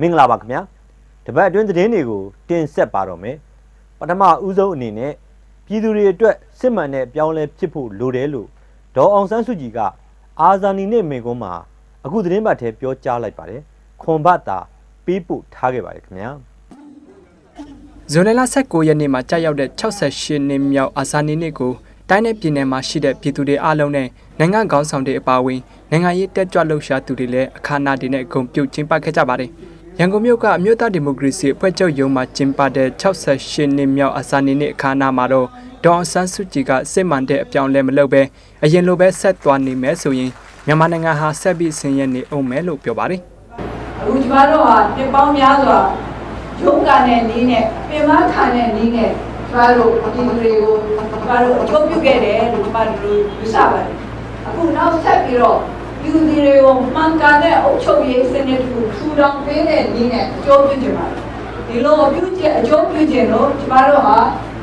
မင်္ဂလာပါခင်ဗျာတပတ်အတွင်းသတင်းတွေကိုတင်ဆက်ပါတော့မယ်ပထမဦးဆုံးအနေနဲ့ပြည်သူတွေအတွက်စစ်မှန်တဲ့ပြောင်းလဲဖြစ်ဖို့လိုတယ်လို့ဒေါ်အောင်ဆန်းစုကြည်ကအာဇာနည်နဲ့မိန့်ခွန်းမှာအခုသတင်းပတ်ထဲပြောကြားလိုက်ပါတယ်ခွန်ဘတ်တာပေးပို့ထားခဲ့ပါတယ်ခင်ဗျာဇွန်လလ19ရက်နေ့မှာကြာရောက်တဲ့68နှစ်မြောက်အာဇာနည်နေ့ကိုတိုင်းနယ်ပြည်နယ်မှာရှိတဲ့ပြည်သူတွေအားလုံးနဲ့နိုင်ငံခေါင်းဆောင်တွေအပါအဝင်နိုင်ငံရေးတက်ကြွလှုပ်ရှားသူတွေလည်းအခမ်းအနားတွေနဲ့ဂုဏ်ပြုကျင်းပခဲ့ကြပါတယ်။ ရန်ကုန်မြို့ကအမျိုးသားဒီမိုကရေစီအဖွဲ့ချုပ်ရုံးမှာကျင်းပတဲ့68နှစ်မြောက်အာဇာနည်နေ့အခမ်းအနားမှာတော့ဒေါ်အောင်ဆန်းစုကြည်ကစစ်မှန်တဲ့အပြောင်းလဲမလုပ်ဘဲအရင်လိုပဲဆက်သွားနေမယ်ဆိုရင်မြန်မာနိုင်ငံဟာဆက်ပြီးဆင်းရဲနေအောင်မယ်လို့ပြောပါတယ်။အခုကျမတို့ဟာပြပောင်းများစွာရုပ်ကတဲ့နည်းနဲ့ပြင်မခံတဲ့နည်းနဲ့ကျမတို့ဒီလူတွေကိုကျမတို့အကျိုးပြုခဲ့တယ်လို့ကျမတို့ယူဆပါတယ်အခုနောက်ဆက်ပြီးတော့ ယူဒီတွေကိုမှန်ကန်တဲ့အုပ်ချုပ်ရေးစနစ်ကိုထူထောင်ပေးတဲ့နည်းနဲ့အကျိုးပြုကြပါမယ်ဒီလိုအပြုကျအကျိုးပြုခြင်းလို့ကျမတို့ဟာ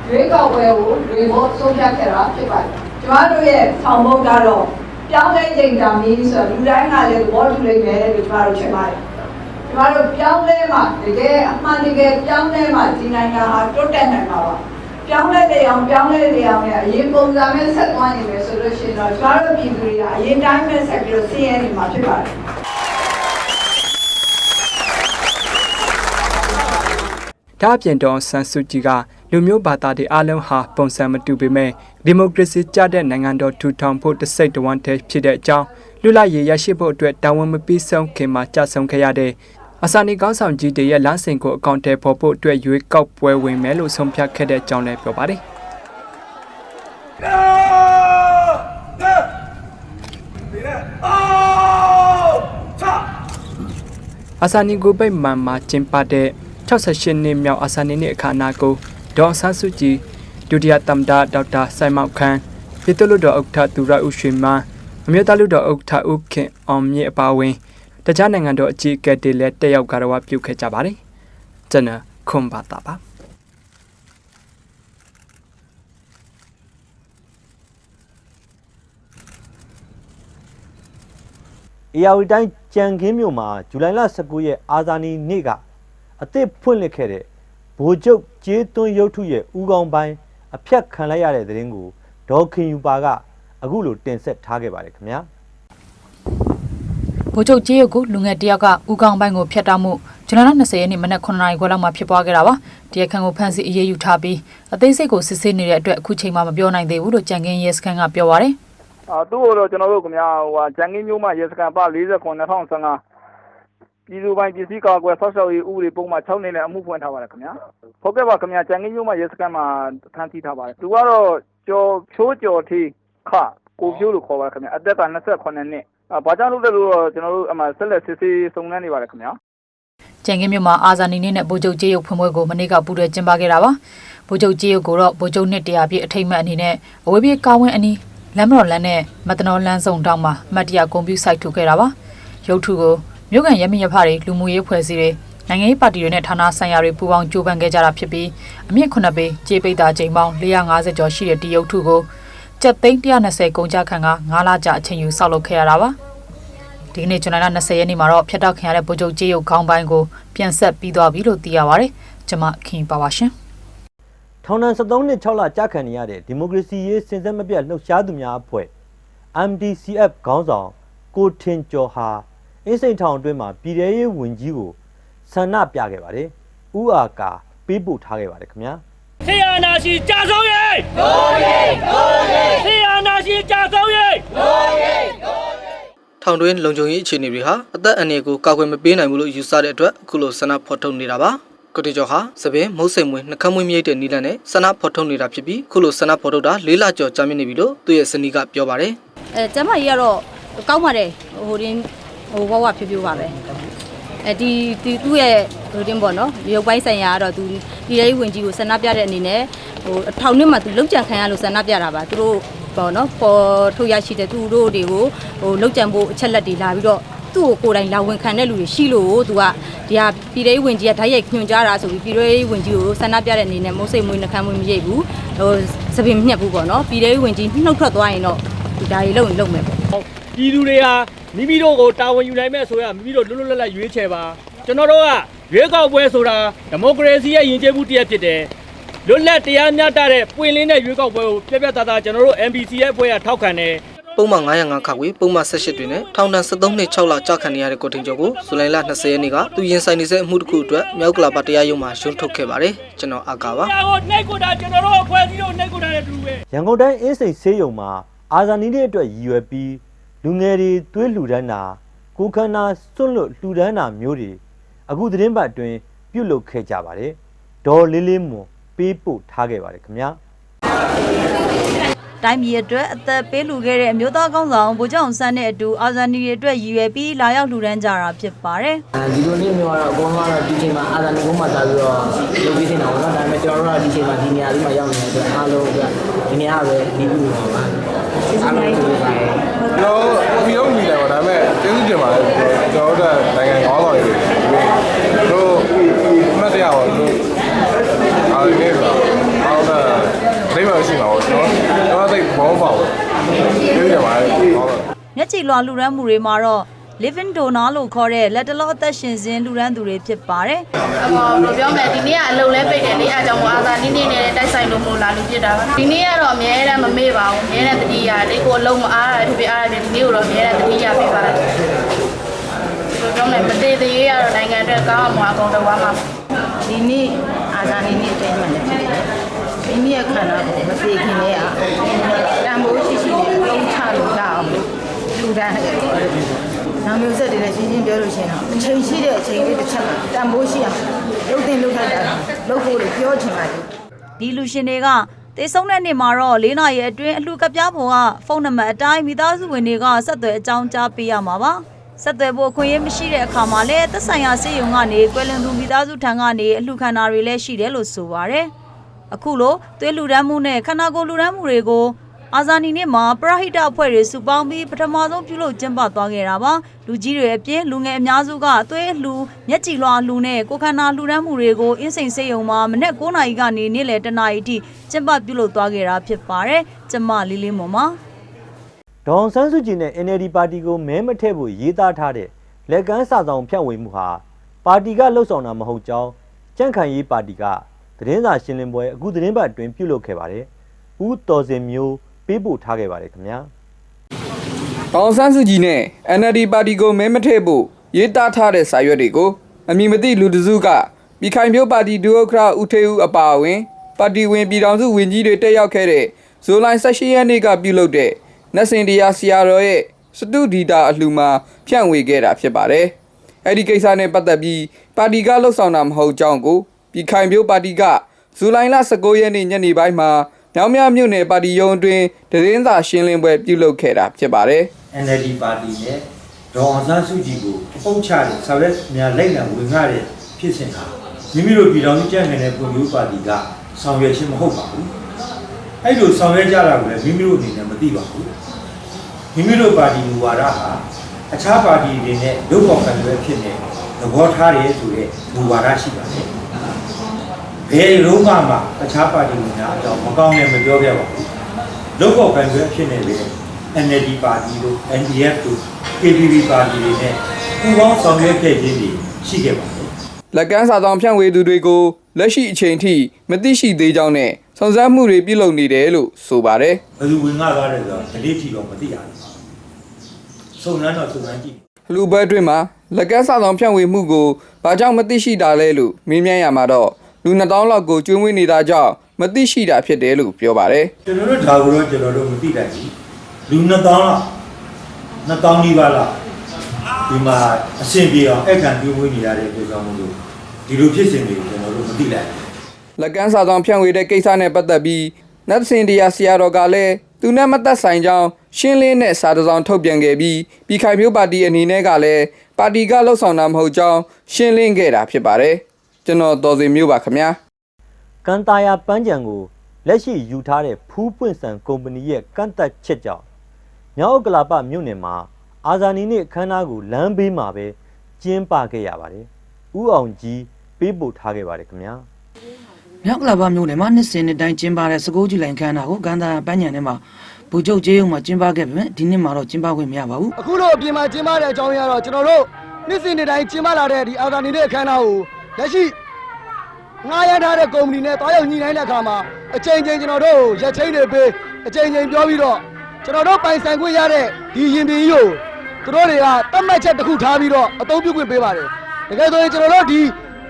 ရွေးကောက်ပွဲကိုတွေဖို့ဆုံးဖြတ်ခဲ့တာဖြစ်ပါတယ်ကျမတို့ရဲ့ဆောင်မုတ်ကတော့ပြောင်းလဲချိန်တာမင်းဆိုတော့လူတိုင်းကလည်းသဘောတူလိမ့်မယ်လို့ကျမတို့ထင်ပါတယ်ကျမတို့ပြောင်းလဲမှတကယ်အမှန်တကယ်ပြောင်းလဲမှဒီနိုင်ငံဟာတိုးတက်နိုင်မှာပါ ပြောင်းလဲတဲ့အောင်ပြောင်းလဲတဲ့အောင်နဲ့အရင်ပုံစံနဲ့ဆက်သွားနေမယ်ဆိုလို့ရှိရင်တော့ကျမတို့ပြည်သူတွေကအရင်တိုင်းပဲဆက်ပြီးတော့ဆင်းရဲနေမှာဖြစ်ပါတယ်ဒါအပြင်တော့ဆန်စုကြည်ကလူမျိုးဘာသာတွေအားလုံးဟာပုံစံမတူပေမဲ့ဒီမိုကရေစီကြတဲ့နိုင်ငံတော်ထူထောင်ဖို့တစ်စိတ်တဝမ်းတည်းဖြစ်တဲ့အကြောင်းလူလိုက်ရရရှိဖို့အတွက်တာဝန်မပြီးဆုံးခင်မှာကြဆုံခဲ့ရတဲ့ အစာနေကောင်းဆောင်ကြီးတွေရဲ့လမ်းစဉ်ကိုအကောင့်ထဲပေါ်ဖို့အတွက်ရွေးကောက်ပွဲဝင်မယ်လို့ဆုံးဖြတ်ခဲ့တဲ့အကြောင်းလည်းပြောပါတယ်အာဆာနီကိုပိတ်မှန်မှာကျင်းပတဲ့68နှစ်မြောက်အာဆာနီနှစ်အခမ်းအနားကိုဒေါ်အောင်ဆန်းစုကြည်ဒုတိယသမ္မတဒေါက်တာဆိုင်မောက်ခန်းပြည်သူ့လူတော်ဥက္ကဋ္ဌသူရဦးရွှေမန်းအမျိုးသားလူတော်ဥက္ကဋ္ဌဦးခင်အောင်မြင့်အပါအဝင် တခြားနိုင်ငံတော်အကြီးအကဲတွေလည်းတက်ရောက်ကြတော့ပြုခဲ့ကြပါတယ်ကျွန်တော်ခွန်ပါတာပါအေယာဝတီတိုင်းကြံခင်းမြို့မှာဇူလိုင်လ19ရက်အာဇာနည်နေ့ကအသစ်ဖွင့်လှစ်ခဲ့တဲ့ဗိုလ်ချုပ်ကျေးသွန်းရုပ်ထုရဲ့ဥကောင်းပိုင်းအဖြတ်ခံလိုက်ရတဲ့တဲ့ရင်ကိုဒေါ်ခင်ယူပါကအခုလိုတင်ဆက်ထားခဲ့ပါတယ်ခင်ဗျာ ဗိုလ်ချုပ်ကြေးရုပ်ကိုလူငယ်တယောက်ကဦးကောင်းပိုင်းကိုဖျက်တောက်မှုဇွန်လ20ရက်နေ့မနက်9နာရီခွဲလောက်မှာဖြစ်ပွားခဲ့တာပါတရားခံကိုဖမ်းဆီးအရေးယူထားပြီးအသေးစိတ်ကိုစစ်ဆေးနေတဲ့အတွက်အခုချိန်မှမပြောနိုင်သေးဘူးလို့ကြံကင်းရဲစခန်းကပြောပါရယ်အာသူ့ကိုတော့ကျွန်တော်တို့ခင်ဗျာဟိုဟာဂျန်ကင်းမျိုးမှရေစကန်ပ49 2015ပြည်သူပိုင်းပစ္စည်းကာကွယ်ဆောက်ရှောက်ရေးဥပဒေပုံမှန်6နှစ်နဲ့အမှုဖွင့်ထားပါတယ်ခင်ဗျာဟုတ်ကဲ့ပါခင်ဗျာဂျန်ကင်းမျိုးမှရေစကန်မှာဖမ်းဆီးထားပါတယ်သူကတော့ကျော်ဖြိုးကျော်ထီခကိုဖြိုးလို့ခေါ်ပါခင်ဗျာအသက်က28နှစ်အာ ဘာကြောင့်လို့လဲလို့တော့ကျွန်တော်တို့အမှဆက်လက်စစ်ဆေးစုံစမ်းနေပါတယ်ခင်ဗျာကြံကင်းမြို့မှာအာဇာနည်နေ့နဲ့ဗိုလ်ချုပ်ကြေးရုပ်ဖွင့်ပွဲကိုမနေ့ကပူးတွဲကျင်းပခဲ့တာပါဗိုလ်ချုပ်ကြေးရုပ်ကိုတော့ဗိုလ်ချုပ်နှစ်တရာပြည့်အထိတ်အမှတ်အနေနဲ့အဝေးပြေးကားဝင်းအနီးလမ်းမတော်လမ်းနဲ့မတနော်လမ်းဆောင်တောင်းမှာအမှတ်တရကွန်ပျူစိုက်ထုတ်ခဲ့တာပါရုပ်ထုကိုမြို့ကန်ရမရဖတွေလူမှုရေးဖွဲ့စည်းတွေနိုင်ငံရေးပါတီတွေနဲ့ဌာနဆိုင်ရာတွေပူးပေါင်းကြိုးပမ်းခဲ့ကြတာဖြစ်ပြီးအမြင့်9ပေကြေးပိတ်တာချိန်ပေါင်း450ကျော်ရှိတဲ့ဒီရုပ်ထုကို ကျပ်သိန်း120ကုန်ကြခံက9လကြာအချိန်ယူဆောက်လုပ်ခဲ့ရတာပါဒီကနေ့ဇွန်လ20ရက်နေ့မှာတော့ဖျက်တောက်ခံရတဲ့ဗိုလ်ချုပ်ကြေးရုပ်ခေါင်းပိုင်းကိုပြန်ဆက်ပြီးသွားပြီလို့သိရပါတယ်ကျွန်မခင်ပါပါရှင်ထောင်ဒဏ်73နှစ်6လကြာခံနေရတဲ့ဒီမိုကရေစီရေးစင်စက်မပြတ်လှုပ်ရှားသူများအဖွဲ့ MDCF ခေါင်းဆောင်ကိုထင်ကျော်ဟာအင်းစိန်ထောင်အတွင်းမှာပြည်ထရေးဝင်ကြီးကိုဆန္ဒပြခဲ့ပါတယ်။ဥအာကာပေးပို့ထားခဲ့ပါတယ်ခင်ဗျာ။ဆေးရနာရှိကြာဆုံးရေး လိုရေးလိုရေးဆေးရနာရှိကြာဆုံးရေးထောင်တွင်းလုံခြုံရေးအခြေအနေတွေဟာအသက်အန္တရာယ်ကိုကာကွယ်မပေးနိုင်ဘူးလို့ယူဆတဲ့အတွက်အခုလိုဆန္ဒဖော်ထုတ်နေတာပါကိုတေကျော်ဟာသပင်မုတ်စိမ်မွေးနှကမ်းမွေးမြိတ်တဲ့နီလန်နဲ့ဆန္ဒဖော်ထုတ်နေတာဖြစ်ပြီးခုလိုဆန္ဒဖော်ထုတ်တာ၄လကျော်ကြာမြင့်နေပြီလို့သူ့ရဲ့ဇနီးကပြောပါတယ်အဲကျမကြီးကတော့ကောင်းပါတယ်ဟိုတင်းဟိုဘဝဖြူဖြူပါပဲ အဲဒီဒီသူ့ရဲ့ဟိုတင်းပေါ့နော်ရုပ်ပိုင်းဆိုင်ရာကတော့သူပြည်ရေးဝင်ကြီးကိုဆန္ဒပြတဲ့အနေနဲ့ဟိုအထောင်နှစ်မှာသူလောက်ကြံခံရလို့ဆန္ဒပြတာပါသူတို့ပေါ့နော်ပေါ်ထုတ်ရရှိတဲ့သူတို့တွေကိုဟိုလောက်ကြံဖို့အချက်လက်တွေလာပြီးတော့သူ့ကိုကိုယ်တိုင်လာဝင်ခံတဲ့လူတွေရှိလို့သူကဒီဟာပြည်ရေးဝင်ကြီးကဓာတ်ရိုက်ညွှန်ကြားတာဆိုပြီးပြည်ရေးဝင်ကြီးကိုဆန္ဒပြတဲ့အနေနဲ့မိုးစိတ်မွေးနှကမ်းမွေးမရိပ်ဘူးဟိုသပင်မြက်ဘူးပေါ့နော်ပြည်ရေးဝင်ကြီးနှုတ်ထွက်သွားရင်တော့ဒီဒါကြီးလုံရင်လုံမယ်ပေါ့ပြည်သူတွေဟာ မိမိတို့ကိုတာဝန်ယူနိုင်မဲ့ဆိုရမိမိတို့လွတ်လွတ်လပ်လပ်ရွေးချယ်ပါကျွန်တော်တို့ကရွေးကောက်ပွဲဆိုတာဒီမိုကရေစီရဲ့ယဉ်ကျေးမှုတစ်ရပ်ဖြစ်တယ်လွတ်လပ်တရားမျှတတဲ့ပွင့်လင်းတဲ့ရွေးကောက်ပွဲကိုပြပြသားသားကျွန်တော်တို့ MBC ရဲ့အဖွဲ့ကထောက်ခံတယ်ပုံမှန်905ခါခွေပုံမှန်18တွင်နဲ့ထောင်ဒဏ်73နှစ်6လကြာခံနေရတဲ့ကိုတင်ကျော်ကိုဇူလိုင်လ20ရက်နေ့ကသူရင်ဆိုင်နေတဲ့အမှုတစ်ခုအတွက်မြောက်ကလာပါတရားရုံးမှာရှုံးထုတ်ခဲ့ပါတယ်ကျွန်တော်အာကာပါ။ဒါကိုနှိတ်ကိုတာကျွန်တော်တို့အဖွဲ့အစည်းတို့နှိတ်ကိုတာတဲ့တူပဲ။ရန်ကုန်တိုင်းအင်းစိန်ဆေးရုံမှာအာဇာနည်နေ့အတွက်ရည်ရွယ်ပြီး လူငယ်တွေသွေးလှူဒန်းတာကိုယ်ခန္ဓာစွန့်လွတ်လှူဒန်းတာမျိုးတွေအခုသတင်းပတ်အတွင်းပြုလုပ်ခဲ့ကြပါတယ်ဒေါ်လေးလေးမွန်ပေးပို့ထားခဲ့ပါတယ်ခင်ဗျာ တိုင်းပြည်အတွက်အသက်ပေးလူခဲ့တဲ့အမျိုးသားကောင်းဆောင်ဗိုလ်ချုပ်အောင်ဆန်းနဲ့အတူအာဇာနည်တွေအတွက်ရည်ရွယ်ပြီးလာရောက်လှူဒန်းကြတာဖြစ်ပါတယ်ဒီလိုနေ့မျိုးကတော့အကုန်လုံးကတော့ဒီချိန်မှာအာသာနီကုန်းမှာတာပြီးတော့လုပ်ပြီးနေတာပေါ့နော်ဒါပေမဲ့ကျွန်တော်တို့ကဒီချိန်မှာဒီနေရာလေးမှာရောက်နေတဲ့အတွက်အားလုံးကဒီနေရာပဲဒီလိုပါပါအားလုံးကျေးဇူးပါတယ်ကျွန်တော်ဒီတော့မိတယ်ပါဒါပေမဲ့ကျေးဇူးတင်ပါတယ်ကျွန်တော်တို့နိုင်ငံကောင်းဆောင်တွေတို့မတ်တရားပါတို့အားလုံးနေပါအားလုံးဒိမရှိပါဘူးကျွန်တော်ကျွန်တော်သိ ဘောပါဘူးကျေးဇူးတင်ပါတယ်ဟောပါမျက်ကြည်လွှာလှူဒန်းမှုတွေမှာတော့ living donor လို့ခေါ်တဲ့လက်တလောအသက်ရှင်စဉ်လှူဒန်းသူတွေဖြစ်ပါတယ်ဟောဘယ်လိုပြောမလဲဒီနေ့ကအလုံးလဲပိတ်တယ်လေအားကြောင့်မို့အာသာနေ့နေ့နဲ့တိုက်ဆိုင်လို့မလို့လာလို့ပြစ်တာပါဒီနေ့ကတော့အများတမ်းမမေ့ပါဘူးအများတမ်းတတိယလေးကိုအလုံးမအားရဖြစ်ဖြစ်အားရဖြစ်ဒီနေ့ကိုတော့အများတမ်းတတိယပေးပါလိုက်ဘယ်လိုပြောမလဲမတည်သေးရတော့နိုင်ငံအတွက်ကောင်းအောင်မအကုန်တော့ပါမှာဒီနေ့အာဇာနည်နေ့တိုင်းမှာလည်းဖြစ်တယ်။ မိမိရဲ့ခန္ဓာကိုမသိခင်လေးအားတန်ဖိုးရှိရှိနဲ့သုံးချလို့ရအောင်လူတန်းတယ်။နာမျိုးဆက်တွေလည်းရှင်းရှင်းပြောလို့ရှိရင်တော့အချိန်ရှိတဲ့အချိန်လေးတစ်ချက်မှာတန်ဖိုးရှိအောင်လုပ်တင်လုပ်ထိုက်တာလုပ်ဖို့လေပြောချင်ပါတယ်။ဒီလူရှင်တွေကတေဆုံးတဲ့နေ့မှာတော့၄နာရီအတွင်းအလှကပြားပေါ်ကဖုန်းနံပါတ်အတိုင်းမိသားစုဝင်တွေကဆက်သွယ်အကြောင်းကြားပေးရမှာပါဆက်သွယ်ဖို့အခွင့်အရေးမရှိတဲ့အခါမှာလည်းသက်ဆိုင်ရာစေယုံကနေကွယ်လွန်သူမိသားစုထံကနေအလှခံတာတွေလည်းရှိတယ်လို့ဆိုပါရယ် အခုလိုသွေးလူဒန်းမှုနဲ့ခန္ဓာကိုယ်လူဒန်းမှုတွေကိုအာဇာနည်နေ့မှာပရဟိတအဖွဲ့တွေစုပေါင်းပြီးပထမဆုံးပြုလုပ်ကျင်းပသွားခဲ့တာပါလူကြီးတွေအပြင်လူငယ်အများစုကသွေးလှူမျက်ကြည်လွှာလှူနဲ့ကိုယ်ခန္ဓာလှူဒန်းမှုတွေကိုအင်းစိန်စေယုံမှာမနေ့9နာရီကနေနေ့လယ်10နာရီထိကျင်းပပြုလုပ်သွားခဲ့တာဖြစ်ပါတယ်ကျမလေးလေးမော်ပါဒေါအောင်ဆန်းစုကြည်နဲ့ NLD ပါတီကိုမဲမထည့်ဖို့ရေးသားထားတဲ့လက်ကမ်းစာဆောင်ဖြန့်ဝေမှုဟာပါတီကလှုပ်ဆောင်တာမဟုတ်ကြောင်းကြန့်ခိုင်ရေးပါတီက သတင်းစာရှင်းလင်းပွဲအခုသတင်းပတ်အတွင်းပြုလုပ်ခဲ့ပါတယ်။ဦးတော်စင်မျိုးပေးပို့ထားခဲ့ပါတယ်ခင်ဗျာ။တောင်ဆန်းစုကြည်နဲ့ NLD ပါတီကိုမဲမထည့်ဖို့ရေးသားထားတဲ့စာရွက်တွေကိုအမည်မသိလူတစုကပြည်ခိုင်ဖြိုးပါတီဒုဥက္ကဋ္ဌဦးထေဦးအပါအဝင်ပါတီဝင်ပြည်တော်စုဝင်ကြီးတွေတက်ရောက်ခဲ့တဲ့ဇူလိုင်18ရက်နေ့ကပြုလုပ်တဲ့နက်စင်တရားဆရာတော်ရဲ့စတုဒီတာအလှူမှာဖြန့်ဝေခဲ့တာဖြစ်ပါတယ်။အဲ့ဒီကိစ္စနဲ့ပတ်သက်ပြီးပါတီကလှုပ်ဆောင်တာမဟုတ်ကြောင်းကို ပြည်ခိုင်ဖြိုးပါတီကဇူလိုင်လ19ရက်နေ့ညနေပိုင်းမှာမြောင်မြမြို့နယ်ပါတီရုံးအတွင်းသတင်းစာရှင်းလင်းပွဲပြုလုပ်ခဲ့တာဖြစ်ပါတယ်။ NLD ပါတီနဲ့ဒေါ်အောင်ဆန်းစုကြည်ကိုပုံချတဲ့ဆာရက်များလိုက်လံဝင်ငှတဲ့ဖြစ်စဉ်ဟာမိမိတို့ပြည်တော်စုကြံ့ခိုင်တဲ့ပုံမျိုးပါတီကဆောင်ရွက်ခြင်းမဟုတ်ပါဘူး။အဲ့လိုဆောင်ရွက်ကြတာကိုလည်းမိမိတို့အနေနဲ့မသိပါဘူး။မိမိတို့ပါတီမူဝါဒဟာအခြားပါတီတွေနဲ့ရုပ်ပေါ်ကံတွေဖြစ်နေသဘောထားရဲဆိုတဲ့မူဝါဒရှိပါတယ်။ ဘယ်လုံးကမှအခြားပါတီတွေများအကြောင်းမကောင်းနဲ့မပြောခဲ့ပါဘူး။ရုပ်ပေါ်ကံတွေဖြစ်နေလေ NLD ပါတီတို့ NDF တို့ KPP ပါတီတွေနဲ့ပူးပေါင်းဆောင်ရွက်ခဲ့ခြင်းတွေရှိခဲ့ပါတယ်လက်ကမ်းစာဆောင်ဖြန့်ဝေသူတွေကိုလက်ရှိအချိန်ထိမသိရှိသေးကြောင်းနဲ့စုံစမ်းမှုတွေပြုလုပ်နေတယ်လို့ဆိုပါတယ်။ဘယ်သူဝင်ငှသွားတယ်ဆိုတော့ဒီလေးထီတော့မသိရဘူး။စုံစမ်းတော့စုံစမ်းကြည့်။လူပွဲအတွင်းမှာလက်ကမ်းစာဆောင်ဖြန့်ဝေမှုကိုဘာကြောင့်မသိရှိတာလဲလို့မေးမြန်းရမှာတော့ လူ2000လောက်ကိုကျွေးမွေးနေတာကြောင့်မသိရှိတာဖြစ်တယ်လို့ပြောပါတယ်။ကျွန်တော်တို့ဒါကိုတော့ကျွန်တော်တို့မသိနိုင်ဘူး။လူ2000လောက်2000ဒီပါလားဒီမှာအဆင်ပြေအောင်အခန့်ပြုံးဝင်နေရတဲ့ပြောကြောင့်မလို့ဒီလိုဖြစ်စဉ်တွေကိုကျွန်တော်တို့မသိနိုင်ဘူး။လက်ကမ်းစာဆောင်ဖြန့်ဝေတဲ့ကိစ္စနဲ့ပတ်သက်ပြီးနတ်စင်တရားဆရာတော်ကလည်းသူနဲ့မသက်ဆိုင်ကြောင်းရှင်းလင်းတဲ့စာတစ်စောင်ထုတ်ပြန်ခဲ့ပြီးပြည်ခိုင်ဖြိုးပါတီအနေနဲ့ကလည်းပါတီကလှုပ်ဆောင်တာမဟုတ်ကြောင်းရှင်းလင်းခဲ့တာဖြစ်ပါတယ်။ ကျွန်တော်တော်စင်မျိုးပါခင်ဗျာ။ကန်တာယာပန်းကြံကိုလက်ရှိယူထားတဲ့ဖူးပွင့်ဆန်ကုမ္ပဏီရဲ့ကန့်သက်ချက်ကြောင့်မြောက်ဥက္ကလာပမြို့နယ်မှာအာဇာနည်နေ့အခမ်းအနားကိုလမ်းဘေးမှာပဲကျင်းပခဲ့ရပါတယ်။ဥအောင်ကြီးပေးပို့ထားခဲ့ပါတယ်ခင်ဗျာ။မြောက်ကလာပါမျိုးနယ်မှာနှစ်စဉ်နှစ်တိုင်းကျင်းပတဲ့စကိုးကြည်လိုင်ခန်းနာကိုကန်တာပန်းညံထဲမှာဘူကျုပ်ကျေးရုံမှာကျင်းပခဲ့ပေမဲ့ဒီနှစ်မှာတော့ကျင်းပခွင့်မရပါဘူးအခုလိုအပြင်မှာကျင်းပတဲ့အကြောင်းရတော့ကျွန်တော်တို့နှစ်စဉ်နှစ်တိုင်းကျင်းပလာတဲ့ဒီအာဇာနည်နေ့အခမ်းအနားကို လက်ရှိငားရမ်းထားတဲ့ကုမ္ပဏီနဲ့တွားရောက်ညှိနှိုင်းတဲ့အခါမှာအချိန်ချင်းကျွန်တော်တို့ကိုရက်ချင်းတွေပေးအချိန်ချင်းပြောပြီးတော့ကျွန်တော်တို့ပိုင်ဆိုင်ခွင့်ရတဲ့ဒီရင်ပြည်ကြီးကိုသူတို့တွေကတတ်မှတ်ချက်တစ်ခုထားပြီးတော့အသုံးပြုခွင့်ပေးပါတယ်တကယ်ဆိုရင်ကျွန်တော်တို့ဒီ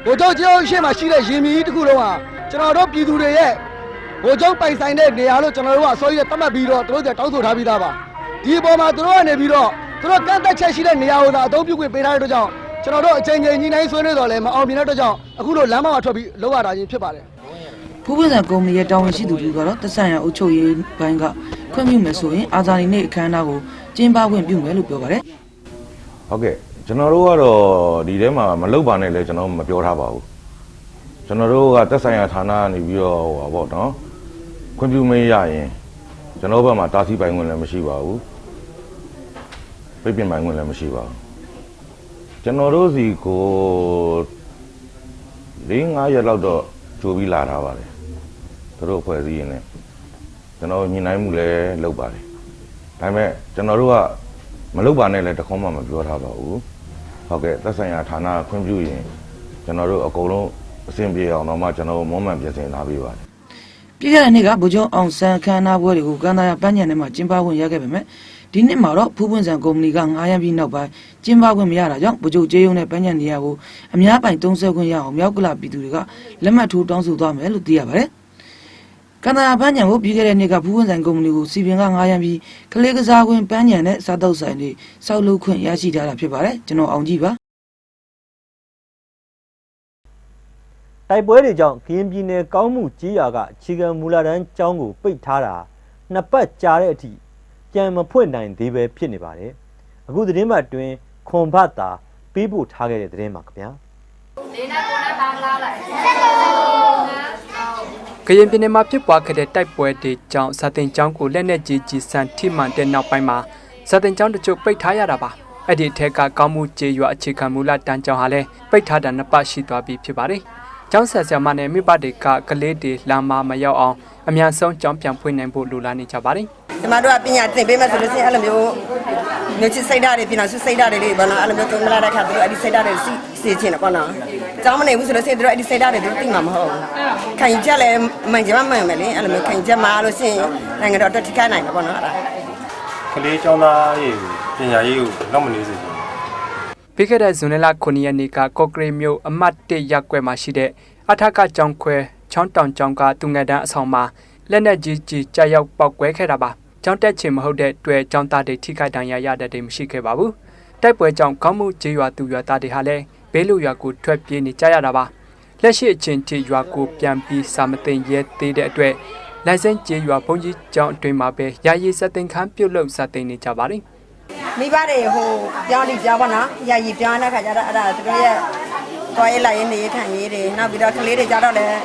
ဘိုလ်ချုပ်ကျောင်းရှေ့မှာရှိတဲ့ရင်ပြည်ကြီးတစ်ခုလုံးဟာကျွန်တော်တို့ပြည်သူတွေရဲ့ဘိုလ်ချုပ်ပိုင်ဆိုင်တဲ့နေရာလို့ကျွန်တော်တို့ကအစိုးရတတ်မှတ်ပြီးတော့သူတို့ကတောင်းဆိုထားပြီးသားပါဒီအပေါ်မှာသူတို့ကနေပြီးတော့သူတို့ကန့်သက်ချက်ရှိတဲ့နေရာကိုသာအသုံးပြုခွင့်ပေးထားတဲ့အတွက်ကြောင့် ကျွန်တော်တို့အချိန်ချင်းညှိနှိုင်းဆွေးနွေးတော့လည်းမအောင်မြင်တဲ့အတွက်ကြောင့်အခုလိုလမ်းမမှာထွက်ပြီးလောက်ရတာချင်းဖြစ်ပါတယ်ဖူးပွင့်ဆန်ကုမ္ပဏီရဲ့တာဝန်ရှိသူတွေကတော့သက်ဆိုင်ရာအုပ်ချုပ်ရေးဘိုင်းကခွင့်ပြုမယ်ဆိုရင်အာဇာနည်နေ့အခမ်းအနားကိုကျင်းပခွင့်ပြုမယ်လို့ပြောပါတယ်ဟုတ်ကဲ့ကျွန်တော်တို့ကတော့ဒီထဲမှာမလုပ်ပါနဲ့လဲကျွန်တော်မပြောထားပါဘူးကျွန်တော်တို့ကတက်ဆိုင်ရာဌာနကနေပြီးတော့ဟိုပါပေါ့နော်ခွင့်ပြုမရရင်ကျွန်တော်ဘက်မှာတားဆီးပိုင်ခွင့်လည်းမရှိပါဘူးပြပြပိုင်ခွင့်လည်းမရှိပါဘူး ကျွန်တော်တို့စီကို၄၅ရက်လောက်တော့ကြိုပြီးလာထားပါတယ်သူတို့အဖွဲ့အစည်းရင်းနဲ့ကျွန်တော်ညှိနှိုင်းမှုလည်းလုပ်ပါတယ်ဒါပေမဲ့ကျွန်တော်တို့ကမလုပ်ပါနဲ့လည်းတခေါမှမပြောထားပါဘူးဟုတ်ကဲ့သက်ဆိုင်ရာဌာနခွင့်ပြုရင်ကျွန်တော်တို့အကုန်လုံးအဆင်ပြေအောင်တော့မှကျွန်တော်တို့မွမ်းမံပြင်ဆင်ထားပေးပါတယ်ပြည်ခဲ့တဲ့နေ့ကဗိုလ်ချုပ်အောင်ဆန်းခမ်းနားပွဲတွေကိုကန္တာရပန်းညံထဲမှာကျင်းပခွင့်ရခဲ့ပေမဲ့ ဒီနှစ်မှာတော့ဖူးပွင့်ဆန်ကုမ္ပဏီကငားရမ်းပြီးနောက်ပိုင်းကျင်းပခွင့်မရတာကြောင့်ဗိုလ်ချုပ်ကျေးရုံနဲ့ပန်းညံနေရာကိုအများပိုင်သုံးဆွဲခွင့်ရအောင်မြောက်ကလပြည်သူတွေကလက်မှတ်ထိုးတောင်းဆိုသွားမယ်လို့သိရပါတယ်ကန္တာရပန်းညံကိုပြီးခဲ့တဲ့နှစ်ကဖူးပွင့်ဆန်ကုမ္ပဏီကိုစီပင်ကငားရမ်းပြီးကလေးကစားခွင့်ပန်းညံနဲ့စားတောက်ဆိုင်တွေစောက်လုပ်ခွင့်ရရှိထားတာဖြစ်ပါတယ်ကျွန်တော်အောင်ကြည့်ပါတိုက်ပွဲတွေကြောင့်ကရင်ပြည်နယ်ကောင်းမှုကြီးရွာကအခြေခံမူလတန်းကျောင်းကိုပိတ်ထားတာနှစ်ပတ်ကြာတဲ့အထိ ပြန်မဖွင့်နိုင်သေးပဲဖြစ်နေပါတယ်အခုသတင်းပတ်အတွင်းခွန်ဘတ်တာပေးပို့ထားခဲ့တဲ့သတင်းပါခင်ဗျာကရင်ပြည်နယ်မှာဖြစ်ပွားခဲ့တဲ့တိုက်ပွဲတွေကြောင့်စာတင်ကျောင်းကိုလက်နက်ကြီးကြီးဆန်ထိမှန်တဲ့နောက်ပိုင်းမှာစာတင်ကျောင်းတချို့ပိတ်ထားရတာပါအဲ့ဒီအထက်ကကောင်းမှုကျေးရွာအခြေခံမူလတန်းကျောင်းဟာလည်းပိတ်ထားတာနှစ်ပတ်ရှိသွားပြီဖြစ်ပါတယ်ကျောင်းဆက်ဆရာမနဲ့မိဘတွေကကလေးတွေလာမမရောက်အောင်အများဆုံးကျောင်းပြန်ဖွင့်နိုင်ဖို့လိုလားနေကြပါတယ် ကျမတို့ကပညာသင်ပေးမယ်ဆိုလို့ရှိရင်အဲ့လိုမျိုးမျိုးချစ်စိတ်ဓာတ်တွေပြင်အောင်စုစိတ်ဓာတ်တွေလေးပေါ့နော်အဲ့လိုမျိုးသုံးမလာတဲ့ခါသူတို့အဲ့ဒီစိတ်ဓာတ်တွေစီစီချင်တယ်ပေါ့နော်ကျောင်းမနေဘူးဆိုလို့ရှိရင်သူတို့အဲ့ဒီစိတ်ဓာတ်တွေသူတို့သိမှာမဟုတ်ဘူးခိုင်ချက်လည်းမှန်ကြမမှန်မယ်လေအဲ့လိုမျိုးခိုင်ချက်မှာလို့ရှိရင်နိုင်ငံတော်အတွက်ထိခိုက်နိုင်တယ်ပေါ့နော်အဲ့ဒါကလေးကျောင်းသားရေပညာရေးကိုလောက်မနေစေချင်ပြီးခဲ့တဲ့ဇွန်လ9ရက်နေ့ကကော့ကရိတ်မြို့အမှတ်1ရပ်ကွက်မှာရှိတဲ့အထက်ကကျောင်းခွဲချောင်းတောင်ကျောင်းကသူငယ်တန်းအဆောင်မှာလက်နက်ကြီးကြီးကြာရောက်ပောက်ကွဲခဲ့တာပါ ကျောင်းတက်ချင်မဟုတ်တဲ့တွေ့ကျောင်းသားတွေထိခိုက်ဒဏ်ရာရတဲ့တွေမရှိခဲ့ပါဘူးတိုက်ပွဲကြောင့်ကောင်းမှုကျေးရွာသူရွာသားတွေဟာလည်းဘေးလူရွာကိုထွက်ပြေးနေကြရတာပါလက်ရှိအချင်းချင်းရွာကိုပြန်ပြီးစာမသိရဲသေးတဲ့အတွက်လိုင်စင်ကျေးရွာဘုန်းကြီးကျောင်းအတွင်းမှာပဲယာယီစက်တင်ခန်းပြုတ်လို့စတင်နေကြပါတယ်မိဘတွေဟိုပြောင်းလိပြောင်းပါနော်ရာရီပြောင်းတဲ့ခါကျတော့အဲ့ဒါသူတို့ရဲ့သွားရေးလာရေးနေထိုင်ရေးတွေနောက်ပြီးတော့ကလေးတွေကြတော့လည်း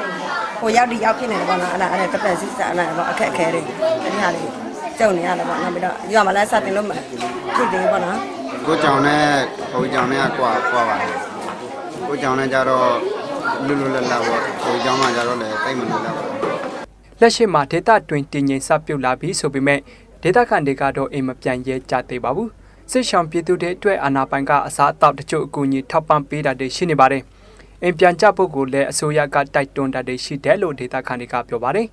ဟိုရောက်ဒီရောက်ဖြစ်နေတယ်ပေါ့နော်အဲ့ဒါအဲ့ဒါတပတ်စစ်စားအဲ့ဒါပေါ့အခက်အခဲတွေအဲ့ဒီဟာတွေ ကြုံနေရတယ်ပေါ့နောက်ပြီးတော့ရွာမှာလည်းစတင်လို့မဖြစ်သေးဘူးပေါ့နော်ကိုကြောင်နဲ့ဘုံကြောင်နဲ့ကွာကွာပါတယ်ကိုကြောင်နဲ့ကြတော့လွတ်လွတ်လပ်လပ်ပေါ့ဘုံကြောင်မှကြတော့လည်းတိတ်မလွတ်လပ်ပါဘူးလက်ရှိမှာဒေတာတွင်တည်ငြိမ်စပြုတ်လာပြီးဆိုပေမဲ့ဒေတာခန်တွေကတော့အိမ်မပြန်ရဲကြသေးပါဘူးစစ်ရှောင်ပြည်သူတွေအတွက်အာဏာပိုင်ကအစားအသောက်တချို့အကူအညီထောက်ပံ့ပေးတာတွေရှိနေပါတယ်အိမ်ပြန်ကြဖို့ကိုလည်းအစိုးရကတိုက်တွန်းတာတွေရှိတယ်လို့ဒေတာခန်တွေကပြောပါတယ်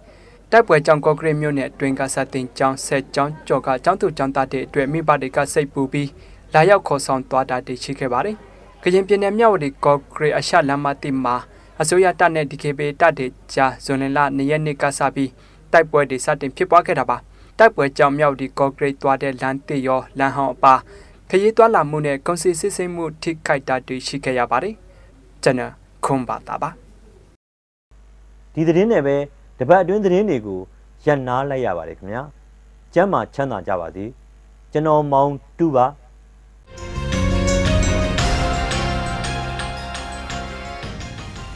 တိုက်ပွဲကြောင့်ကော့ကရိတ်မြို့နယ်အတွင်းကစတင်ကျောင်းဆက်ကျောင်းကျော်ကကျောင်းသူကျောင်းသားတွေအတွက်မိဘတွေကစိတ်ပူပြီးလာရောက်ခေါ်ဆောင်သွားတာတွေရှိခဲ့ပါတယ်ကရင်ပြည်နယ်မြောက်ဝတီကော့ကရိတ်အရှလမ်းမတိမှာအစိုးရတပ်နဲ့ DKB တပ်တွေကြားဇွန်လ2ရက်နေ့ကစပြီးတိုက်ပွဲတွေစတင်ဖြစ်ပွားခဲ့တာပါတိုက်ပွဲကြောင့်မြောက်ဒီကော့ဂရိတ်သွားတဲ့လမ်းတစ်ရောလမ်းဟောင်းအပါခရီးသွားလာမှုနဲ့ကုန်စည်စစ်ဆေးမှုထိခိုက်တာတွေရှိခဲ့ရပါတယ်ကျွန်တော်ခွန်ပါတာပါဒီသတင်းနဲ့ပဲ တပတ်အတွင်းသတင်းတွေကိုရန်နာလိုက်ရပါတယ်ခင်ဗျာကျမ်းမာချမ်းသာကြပါစေကျွန်တော်မောင်တူပါ